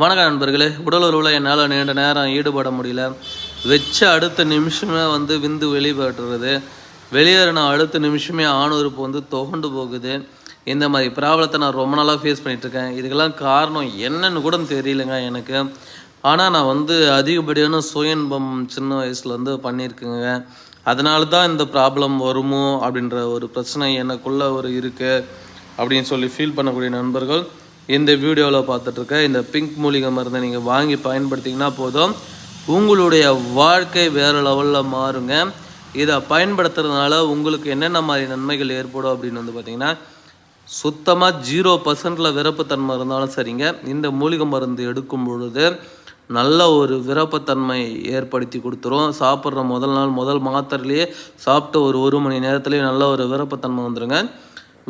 வணக்கம் நண்பர்களே. உடல் உறவில் என்னால் நீண்ட நேரம் ஈடுபட முடியல. வச்ச அடுத்த நிமிஷமே வந்து விந்து வெளிப்பட்டுறது வெளியேறின அடுத்த நிமிஷமே ஆணுறுப்பு வந்து துகண்டு போகுது. இந்த மாதிரி ப்ராப்ளத்தை நான் ரொம்ப நாளாக ஃபேஸ் பண்ணிகிட்ருக்கேன் இதுக்கெல்லாம் காரணம் என்னன்னு கூட தெரியலங்க எனக்கு. ஆனால் நான் வந்து அதிகப்படியான சுயன்பம் சின்ன வயசில் வந்து பண்ணியிருக்கேங்க. அதனால தான் இந்த ப்ராப்ளம் வருமோ அப்படின்ற ஒரு பிரச்சனை எனக்குள்ளே ஒரு இருக்குது அப்படின்னு சொல்லி ஃபீல் பண்ணக்கூடிய நண்பர்கள் இந்த வீடியோவில் பார்த்துட்ருக்க இந்த பிங்க் மூலிகை மருந்தை நீங்கள் வாங்கி பயன்படுத்திங்கன்னா போதும். உங்களுடைய வாழ்க்கை வேறு லெவலில் மாறுங்க. இதை பயன்படுத்துறதுனால உங்களுக்கு என்னென்ன மாதிரி நன்மைகள் ஏற்படும் அப்படின்னு வந்து பார்த்தீங்கன்னா சுத்தமாக ஜீரோ பர்சன்டில் விரப்புத்தன்மை இருந்தாலும் சரிங்க. இந்த மூலிகை மருந்து எடுக்கும் பொழுது நல்ல ஒரு விரப்பத்தன்மை ஏற்படுத்தி கொடுத்துரும். சாப்பிட்ற முதல் நாள் முதல் மாத்திரையிலேயே சாப்பிட்டு ஒரு ஒரு மணி நேரத்துலேயே நல்ல ஒரு விரப்பத்தன்மை வந்துடுங்க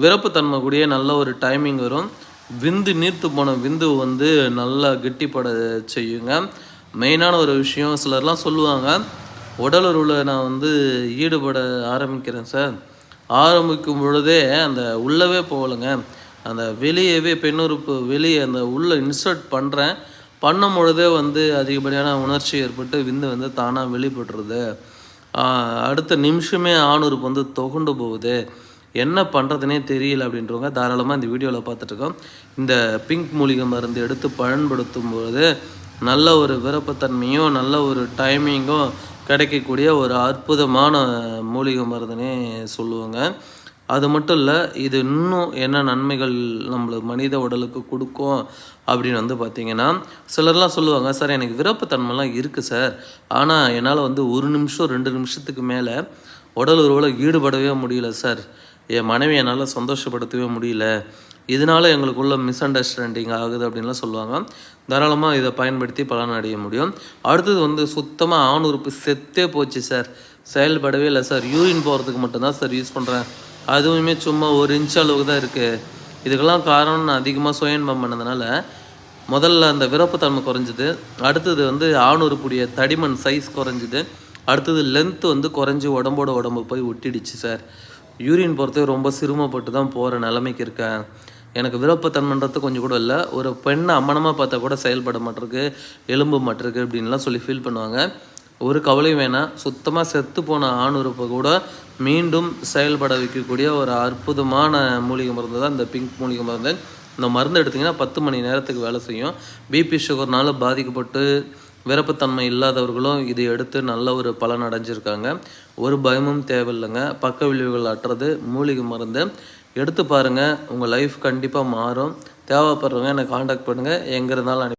விரப்புத்தன்மை கூடயே நல்ல ஒரு டைமிங் வரும். விந்து நீர்த்து போன விந்து வந்து நல்லா கெட்டிப்பட செய்யுங்க. மெயினான ஒரு விஷயம் சிலர்லாம் சொல்லுவாங்க உடல் நான் வந்து ஈடுபட ஆரம்பிக்கிறேன் சார். ஆரம்பிக்கும் பொழுதே அந்த உள்ளவே போகலைங்க. அந்த வெளியவே பெண்ணுறுப்பு வெளியே அந்த உள்ளே இன்சர்ட் பண்ணுறேன் பண்ணும் பொழுதே வந்து அதிகப்படியான உணர்ச்சி ஏற்பட்டு விந்து வந்து தானாக வெளிப்படுறது அடுத்த நிமிஷமே ஆணுறுப்பு வந்து தொகுண்டு போகுது. என்ன பண்ணுறதுனே தெரியல அப்படின்றவங்க தாராளமாக இந்த வீடியோவில் பார்த்துட்ருக்கோம் இந்த பிங்க் மூலிகை மருந்து எடுத்து பயன்படுத்தும் பொழுது நல்ல ஒரு விருப்பத்தன்மையும் நல்ல ஒரு டைமிங்கும் கிடைக்கக்கூடிய ஒரு அற்புதமான மூலிகை மருந்துனே சொல்லுவாங்க. அது மட்டும் இல்லை இது இன்னும் என்ன நன்மைகள் நம்மளுக்கு மனித உடலுக்கு கொடுக்கும் அப்படின்னு வந்து பார்த்தீங்கன்னா சிலர்லாம் சொல்லுவாங்க சார் எனக்கு விருப்பத்தன்மைலாம் இருக்குது சார். ஆனால் என்னால் வந்து ஒரு நிமிஷம் ரெண்டு நிமிஷத்துக்கு மேலே உடல் உறவில் ஈடுபடவே முடியல சார். என் மனைவி என்னால் சந்தோஷப்படுத்தவே முடியல. இதனால எங்களுக்குள்ள மிஸ் அண்டர்ஸ்டாண்டிங் ஆகுது அப்படின்லாம் சொல்லுவாங்க. தாராளமாக இதை பயன்படுத்தி பலன் அடைய முடியும். அடுத்தது வந்து சுத்தமாக ஆண் உறுப்பு செத்தே போச்சு சார் செயல்படவே இல்லை சார் யூரின் போகிறதுக்கு மட்டும்தான் சார் யூஸ் பண்ணுறேன் அதுவுமே சும்மா ஒரு இன்ச் அளவுக்கு தான் இருக்குது இதுக்கெல்லாம் காரணம் நான் அதிகமாக சுயன்பம் பண்ணதுனால முதல்ல அந்த விருப்பத்தன்மை குறைஞ்சிது. அடுத்தது வந்து ஆணுறுப்புடைய தடிமன் சைஸ் குறைஞ்சிது. அடுத்தது லென்த்து வந்து குறைஞ்சி உடம்போட உடம்பு போய் ஒட்டிடுச்சு சார் யூரின் போகிறதுக்கு ரொம்ப சிரமப்பட்டு தான் போகிற நிலைமைக்கு இருக்கேன். எனக்கு விருப்பத்தன்மன்றது கொஞ்சம் கூட இல்லை. ஒரு பெண்ணை அம்மனமாக பார்த்தா கூட செயல்பட மாட்டிருக்கு எலும்பு மாட்டிருக்கு அப்படின்லாம் சொல்லி ஃபீல் பண்ணுவாங்க. ஒரு கவலையும் வேணாம். சுத்தமாக செத்து போன ஆணுறுப்பை கூட மீண்டும் செயல்பட வைக்கக்கூடிய ஒரு அற்புதமான மூலிகை மருந்து தான் இந்த பிங்க் மூலிகை மருந்து. இந்த மருந்து எடுத்திங்கன்னா பத்து மணி நேரத்துக்கு வேலை செய்யும். பிபி சுகர்னால பாதிக்கப்பட்டு விரப்புத்தன்மை இல்லாதவர்களும் இது எடுத்து நல்ல ஒரு பலன் அடைஞ்சிருக்காங்க. ஒரு பயமும் தேவையில்லைங்க. பக்க விளைவுகள் அற்றது மூலிகை மருந்து. எடுத்து பாருங்கள் உங்கள் லைஃப் கண்டிப்பாக மாறும். தேவைப்படுறவங்க என்னை காண்டாக்ட் பண்ணுங்கள் எங்கே இருந்தாலும் அனுப்பி